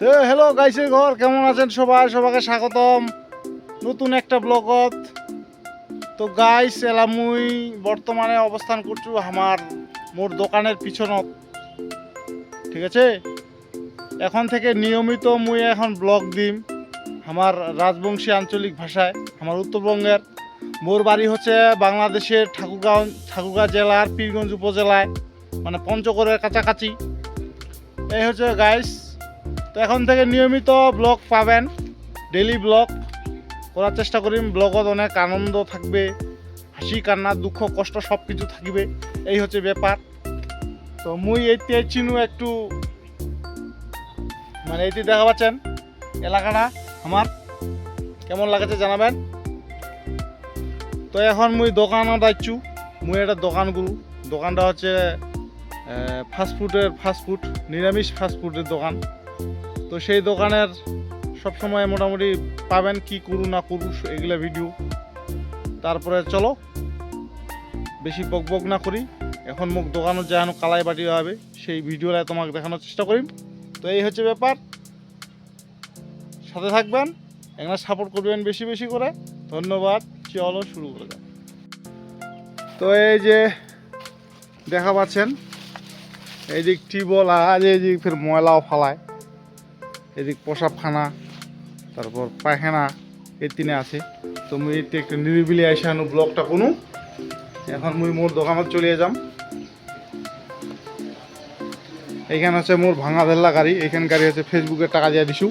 তো হ্যালো গাইসের ঘর, কেমন আছেন সবাই? সবাইকে স্বাগতম নতুন একটা ব্লগত তো গাইস এলা মুই, বর্তমানে অবস্থান করছু আমার মোর দোকানের পিছনত। ঠিক আছে? এখন থেকে নিয়মিত মুই এখন ব্লগ দিম আমার রাজবংশী আঞ্চলিক ভাষায়, আমার উত্তরবঙ্গের। মোর বাড়ি হচ্ছে বাংলাদেশের ঠাকুরগাঁও ঠাকুরগাঁও জেলার পীরগঞ্জ উপজেলায় মানে পঞ্চগড়ের কাছাকাছি। এই হচ্ছে গাইস তো এখন থেকে নিয়মিত ব্লগ পাবেন ডেলি ব্লগ। করার চেষ্টা করিম ব্লগত অনেক আনন্দ থাকবে, হাসি, কান্না, দুঃখ, কষ্ট সব কিছু থাকবে, এই হচ্ছে ব্যাপার। তো মুই এইতে চিনু একটু মানে এইটি দেখা পাচ্ছেন এলাকাটা আমার, কেমন লাগাছে জানাবেন। তো এখন মুই দোকানত আইছু মুই একটা দোকান গুরু দোকানটা হচ্ছে ফাস্টফুডের ফাস্টফুড নিরামিষ ফাস্টফুডের দোকান। তো সেই দোকানের সব সময় মোটামুটি পাবেন কি করু না করু এগুলা ভিডিও তারপরে চলো, বেশি বক বক না করি। এখন মুখ দোকানত যেন কালাই বাটি হবে, সেই ভিডিওটা তোমাকে দেখানোর চেষ্টা করি। তো এই হচ্ছে ব্যাপার। সাথে থাকবেন এখানে সাপোর্ট করবেন বেশি বেশি করে। ধন্যবাদ, চলো শুরু করে যাক। তো এই যে দেখা পাচ্ছেন, এই এদিক টিউবওয়েল আজ এদিক ফের ময়লাও ফালায়। এদিক পোশাকখানা, তারপর পায়খানা, এই তিনে আছে। তো মুই এতে একটা নিরিবিলি আইসে আনু ব্লগটা কোনো। এখন মুই মোর দোকানত চলে যাম। এইখানে আছে মোর ভাঙা ধেল্লা গাড়ি, এইখান গাড়ি হচ্ছে ফেসবুকে টাকা দিয়ে দিছু।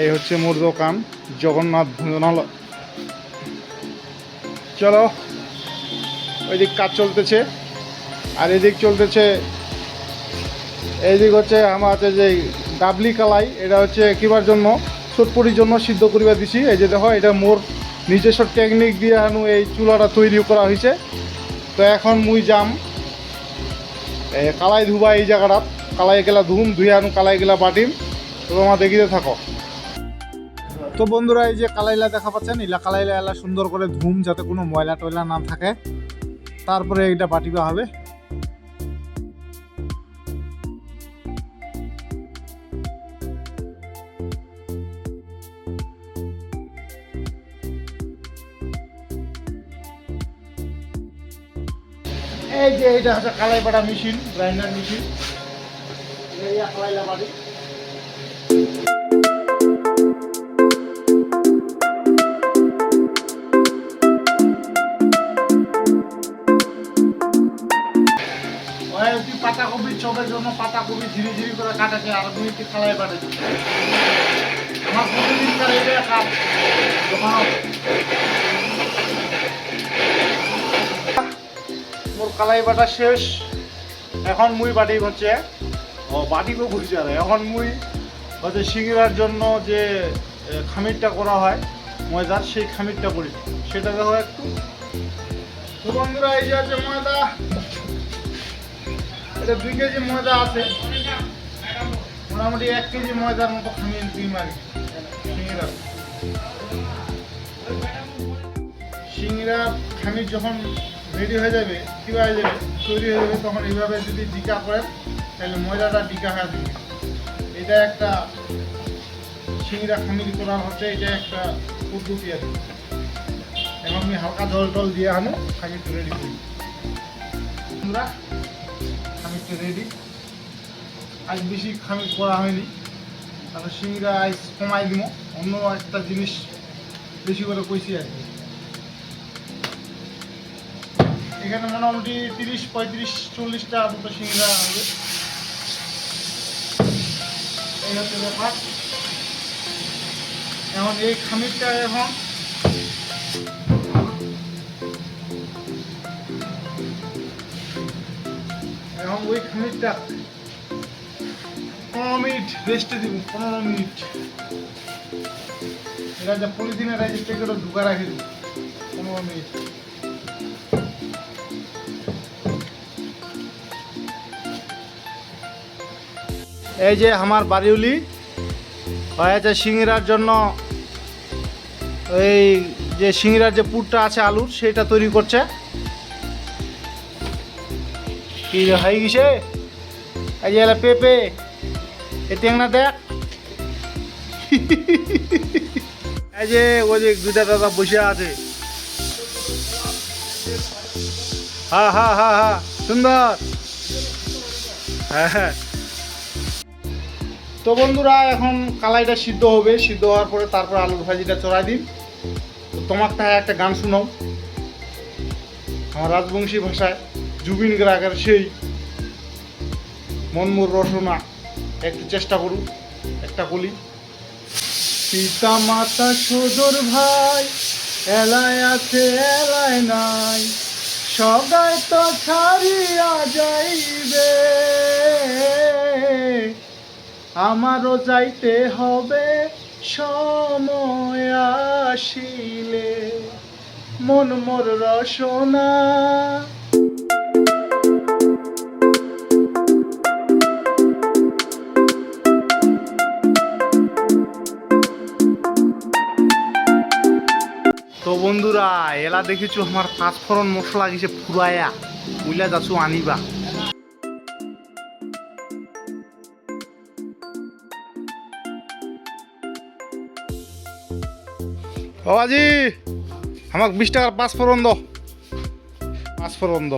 এই হচ্ছে মোর দোকান, জগন্নাথ ভোজনালয় চলো, ওইদিক কাজ চলতেছে। আর এদিক চলতেছে এইদিক হচ্ছে আমার হচ্ছে যে ডাবলি কালাই, এটা হচ্ছে কিবার জন্য, সোটপুরির জন্য সিদ্ধ করিবা দিছি। এই যে দেখো, এটা মোর নিজস্ব টেকনিক দিয়ে আনু এই চুলাটা তৈরি করা হয়েছে তো এখন মুই যাম কালাই ধুবা এই জায়গাটাত কালাই গেলা ধুম ধুই আনু কালাই গেলা বাটিম। তো তোমার দেখিতে থাকো। তো বন্ধুরা, এই যে কালাইলা দেখা পাচ্ছেন, ইলা কালাইলা এলা সুন্দর করে ধুম যাতে কোনো ময়লা টয়লা না থাকে। তারপরে এইটা বাটিবা হবে। এই যে এটা হচ্ছে কালাই বাটা মেশিন, গ্রাইন্ডার মেশিন। কালাইলা বাড়ি। পাতাকপি চপের জন্য পাতাকপি ধীরে ধীরে করে কাটাছে আর দুই একটি খালাই বাটাছে আমার প্রতিদিনকার এটা কাজ। কালাই বাটা শেষ। এখন মুই বাটি হচ্ছে, ও বাটিও ঘুরছে আর। এখন মুই হচ্ছে সিঙ্গিরার জন্য যে খামিরটা করা হয়, ময়দার সেই খামিরটা করি। সেটা দেখো একটু। তো বন্ধুরা, এই যে আছে ময়দা। এটা দুই কেজি ময়দা আছে। মোটামুটি এক কেজি ময়দার মতো খামির দিই মারি। সিঙ্গিরা সিঙ্গিরা খামির যখন রেডি হয়ে যাবে কিবা হয়ে যাবে, তৈরি হয়ে যাবে, তখন এইভাবে যদি ডিকা করেন, তাহলে ময়দাটা ডিকা হয়ে যাবে। এটা একটা সিঙ্গিরা খামির করার হচ্ছে, এটা একটা পদ্ধতি আছে। এবং আমি হালকা জল টল দিয়ে আনো, খামিরটা রেডি করি আমরা খামিরটা রেডি আজ বেশি খামির করা হয়নি, তাহলে সিঙ্গিরা আইস কমাই দিব। অন্য একটা জিনিস বেশি করে কইছি আর কি। এখানে মোটামুটি তিরিশ, পঁয়ত্রিশ, চল্লিশটা মতো সিঙ্গড়া হবে এই হচ্ছে ব্যাপার। এখন এই খামিরটা এখন এখন ওই খামিরটা পনেরো মিনিট রেস্টে দিব, পনেরো মিনিট। এটা যে পলিথিনের প্যাকেটও ঢুকা রাখি দিব, পনেরো মিনিট। এই যে আমার বাড়িউলি। হয়েছে সিঙ্গিরার জন্য এই যে সিঙ্গিরার যে পুরটা আছে আলুর, সেটা তৈরি করছে। কি হয়ে গেছে? এই যে এলা পেঁপে এ টেংনা দেখ। এই যে ওই যে দুটা দাদা বসে আছে। হা হা হা হা, সুন্দর। হ্যাঁ হ্যাঁ। তো বন্ধুরা, এখন কালাইটা সিদ্ধ হবে। সিদ্ধ হওয়ার পরে তারপর আলুর ভাজিটা চড়াই দিন। তোমার তাহলে একটা গান শুনাও আমার রাজবংশী ভাষায়, জুবিন গ্রাহকের সেই মনমুর রসনা একটু চেষ্টা করুন, একটা বলি পিতা মাতা সদর ভাই, এলায় আছে, এলায় নাই, সবাই তো ছাড়িয়া যাইবে। আমারও যাইতে হবে, সময় আসিলে। মন মোর রসনা। তো বন্ধুরা, এলা দেখিছো আমার পাঁচফোড়ন মশলা গেছে ফুরায়া? উইলা যাচ্ছু আনিবা। আজি আমাক বিশ টাকার পাঁচ ফোড়ন দ। পাঁচ ফোড়ন দ।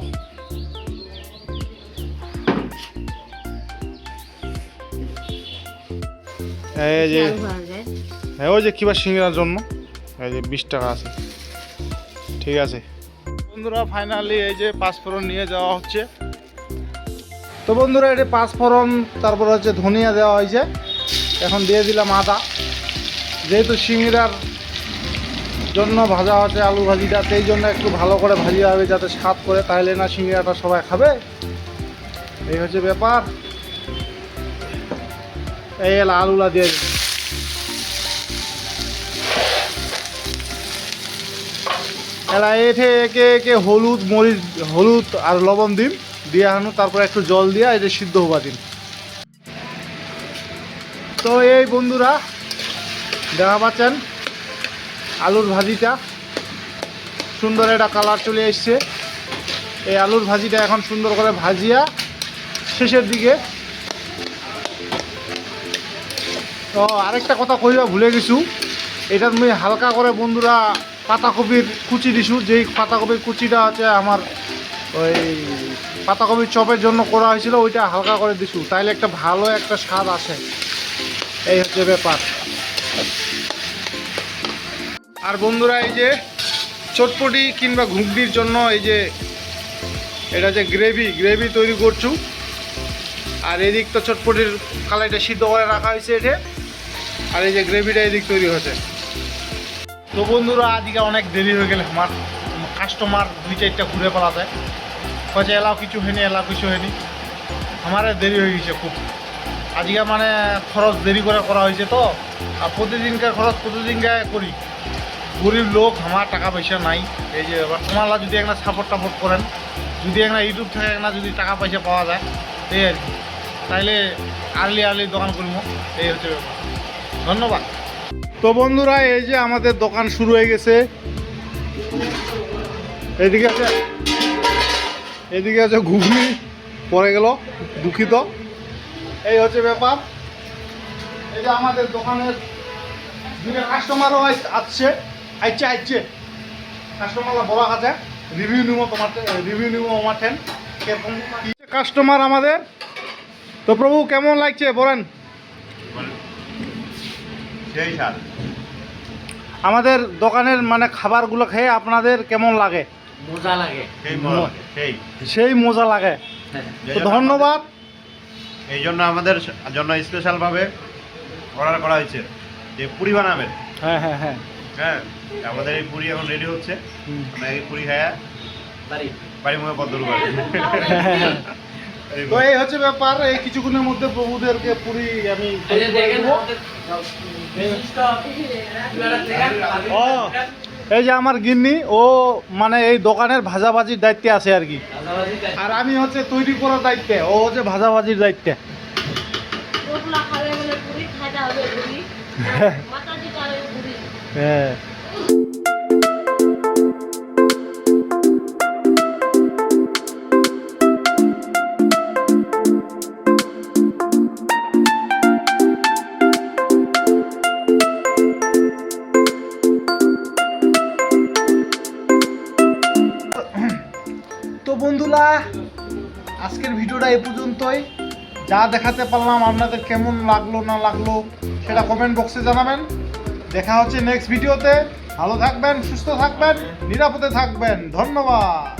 এই যে হ্যাঁ ওই যে কিবা সিঙ্গার জন্য। এই যে বিশ টাকা আছে। ঠিক আছে। বন্ধুরা ফাইনালি এই যে পাঁচ পাঁচফোড়ন নিয়ে যাওয়া হচ্ছে। তো বন্ধুরা এটা পাঁচফোড়ন তারপর হচ্ছে ধনিয়া দেওয়া হয়েছে। এখন দিয়ে দিলাম আদা। যেহেতু সিঙ্গিরার জন্য ভাজা হচ্ছে আলু ভাজিটা, সেই জন্য একটু ভালো করে ভাজি হবে যাতে স্বাদ করে, তাহলে না সিঙ্গিরাটা সবাই খাবে। এই হচ্ছে ব্যাপার। এই এলা আলুলা দিয়ে এলা এঠে একে একে হলুদ, মরিচ, হলুদ আর লবণ দিন দিয়ে আনো, তারপর একটু জল দিয়ে এটা সিদ্ধ হওয়া দিন। তো এই বন্ধুরা, দেখা পাচ্ছেন? আলুর ভাজিটা। সুন্দর একটা কালার চলে এসছে। এই আলুর ভাজিটা এখন সুন্দর করে ভাজিয়া শেষের দিকে। তো আরেকটা কথা কইবা ভুলে গেছু। এটা তুমি হালকা করে বন্ধুরা পাতাকপির কুচি দিছু। যেই পাতাকপির কুচিটা আছে আমার ওই পাতাকপির চপের জন্য করা হয়েছিল, ওইটা হালকা করে দিছু। তাইলে একটা ভালো একটা স্বাদ আসে। এই হচ্ছে ব্যাপার। আর বন্ধুরা, এই যে চটপটি কিংবা ঘুগনির জন্য এই যে এটা যে গ্রেভি গ্রেভি তৈরি করছু। আর এদিক তো চটপটির কালাইটা সিদ্ধ করে রাখা হয়েছে এটা। আর এই যে গ্রেভিটা এদিক তৈরি হয়েছে। তো বন্ধুরা, আজকে অনেক দেরি হয়ে গেলে আমার কাস্টমার দুই চারটা ঘুরে পালাতে। কয়েছে এলাও কিছু হয়নি, এলাও কিছু হয়নি। আমার দেরি হয়ে গেছে খুব। আজকে মানে খরচ দেরি করে করা হয়েছে তো। আর প্রতিদিনকার খরচ প্রতিদিনকার করি। গরিব লোক, আমার টাকা পয়সা নাই। এই যে, এবার তোমারা যদি একটা সাপোর্ট টাপোর্ট করেন, যদি একটা ইউটিউব থেকে একটা যদি টাকা পয়সা পাওয়া যায়, এই আর কি। তাইলে আর্লি আর্লি দোকান করব এই হচ্ছে ব্যাপার। ধন্যবাদ। তো বন্ধুরা, এই যে আমাদের দোকান শুরু হয়ে গেছে। এদিকে আছে এদিকে আছে ঘুগনি, পড়ে গেল, দুঃখিত। এই হচ্ছে ব্যাপার। এই যে আমাদের দোকানের দুটো কাস্টমারও আসছে। আইছে আইছে। কাস্টমাররা বলা আছে রিভিউ নিব তোমার রিভিউ নিব আমার ঠেন। কীরকম কাস্টমার আমাদের। তো প্রভু কেমন লাগছে? বলেন। আমাদের দোকানের মানে খাবারগুলো খেয়ে আপনাদের কেমন লাগে? মজা লাগে। সেই মজা লাগে, সেই। সেই মজা লাগে। তো ধন্যবাদ। এই জন্য আমাদের জন্য স্পেশাল ভাবে অর্ডার করা হয়েছে যে পুরি বানাবেন। হ্যাঁ হ্যাঁ হ্যাঁ। হ্যাঁ। আমাদের এই পুরি এখন রেডি হচ্ছে। আমরা এই পুরি খায়া বাড়ি। বাড়ি মুখে পদ্ম রূপ তো এই হচ্ছে ব্যাপার এই কিছুক্ষণের মধ্যে প্রভুদেরকে পুরি আমি এই যে ও এই যে আমার গিন্নি ও মানে এই দোকানের ভাজাভাজির দায়িত্বে আছে আর কি। আর আমি হচ্ছে তৈরি করার দায়িত্বে ও হচ্ছে ভাজাভাজির দায়িত্বে। হ্যাঁ। বন্ধুরা, আজকের ভিডিওটা এ পর্যন্তই। যা দেখাতে পারলাম আপনাদের কেমন লাগল, না লাগল, সেটা কমেন্ট বক্সে জানাবেন। দেখা হচ্ছে নেক্সট ভিডিওতে ভালো থাকবেন, সুস্থ থাকবেন, নিরাপদে থাকবেন। ধন্যবাদ।